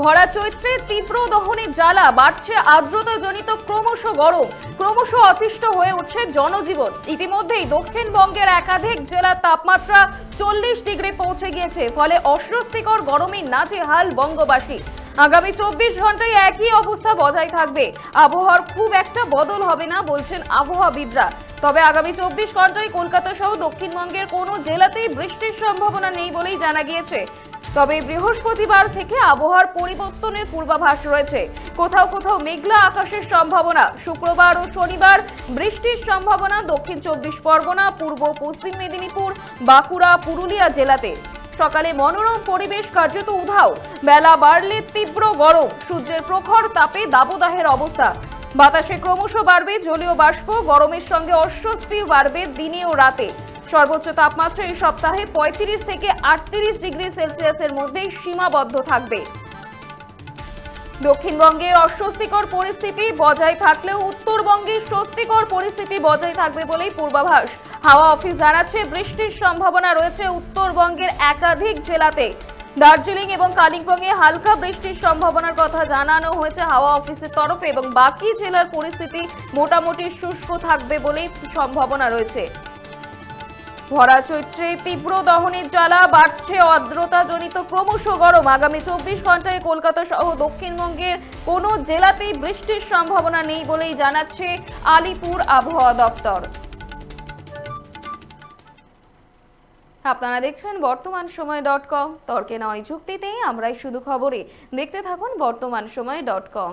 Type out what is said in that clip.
ভরা চৈত্রে তীব্র দহনে জ্বালা বাড়ছে আর্দ্রতাজনিত ক্রমশ গরম, ক্রমশ অতিষ্ঠ হয়ে উঠছে জনজীবন। ইতিমধ্যেই দক্ষিণবঙ্গের একাধিক জেলার তাপমাত্রা চল্লিশ ডিগ্রি পৌঁছে গিয়েছে, ফলে অস্বস্তিকর গরমে নাজেহাল বঙ্গবাসী। আগামী চব্বিশ ঘন্টায় একই অবস্থা বজায় থাকবে। আবহাওয়ার খুব একটা বদল হবে না বলছেন আবহাওয়াবিদরা। তবে আগামী চব্বিশ ঘন্টায় কলকাতা সহ দক্ষিণবঙ্গের কোনো জেলাতেই বৃষ্টির সম্ভাবনা নেই বলেই জানা গিয়েছে। তবে বৃহস্পতিবার থেকে আবহাওয়ার পরিবর্তনের পূর্বাভাস রয়েছে। কোথাও কোথাও মেঘলা আকাশের সম্ভাবনা। শুক্রবার ও শনিবার বৃষ্টির সম্ভাবনা। দক্ষিণ চব্বিশ পরগনা, পূর্ব পশ্চিম মেদিনীপুর, বাঁকুড়া, পুরুলিয়া জেলাতে। সকালে মনোরম পরিবেশ, কার্যত উধাও। বেলা বাড়লে তীব্র গরম। সূর্যের প্রখর তাপে দাবদাহের অবস্থা। বাতাসে ক্রমশ বাড়বে জলীয় বাষ্প। গরমের সঙ্গে অস্বস্তিও বাড়বে দিনে ও রাতে। সর্বোচ্চ তাপমাত্রা এই সপ্তাহে পঁয়ত্রিশ থেকে আটত্রিশ ডিগ্রি সেলসিয়াসের মধ্যেই সীমাবদ্ধ থাকবে। দক্ষিণবঙ্গের অস্বস্তিকর পরিস্থিতি বজায় থাকলেও উত্তরবঙ্গে স্বস্তিকর পরিস্থিতি বজায় থাকবে বলেই পূর্বাভাস। হাওয়া অফিস জানাচ্ছে, বৃষ্টির সম্ভাবনা রয়েছে উত্তরবঙ্গের একাধিক জেলাতে। দার্জিলিং এবং কালিম্পংয়ে হালকা বৃষ্টির সম্ভাবনার কথা জানানো হয়েছে হাওয়া অফিসের তরফে এবং বাকি জেলার পরিস্থিতি মোটামুটি শুষ্ক থাকবে বলেই সম্ভাবনা রয়েছে। ভরা চৈত্রে তীব্র দহনের জ্বালা, বাড়ছে আর্দ্রতাজনিত ক্রমশ গরম। আগামী চব্বিশ ঘন্টায় কলকাতা সহ দক্ষিণবঙ্গের কোনো জেলাতেই বৃষ্টির সম্ভাবনা নেই বলেই জানাচ্ছে আলিপুর আবহাওয়া দপ্তর। আপনারা দেখছেন বর্তমান সময় ডট কম। তর্কে নয় যুক্তিতে আমরাই শুধু খবরে। দেখতে থাকুন বর্তমান সময় ডট কম।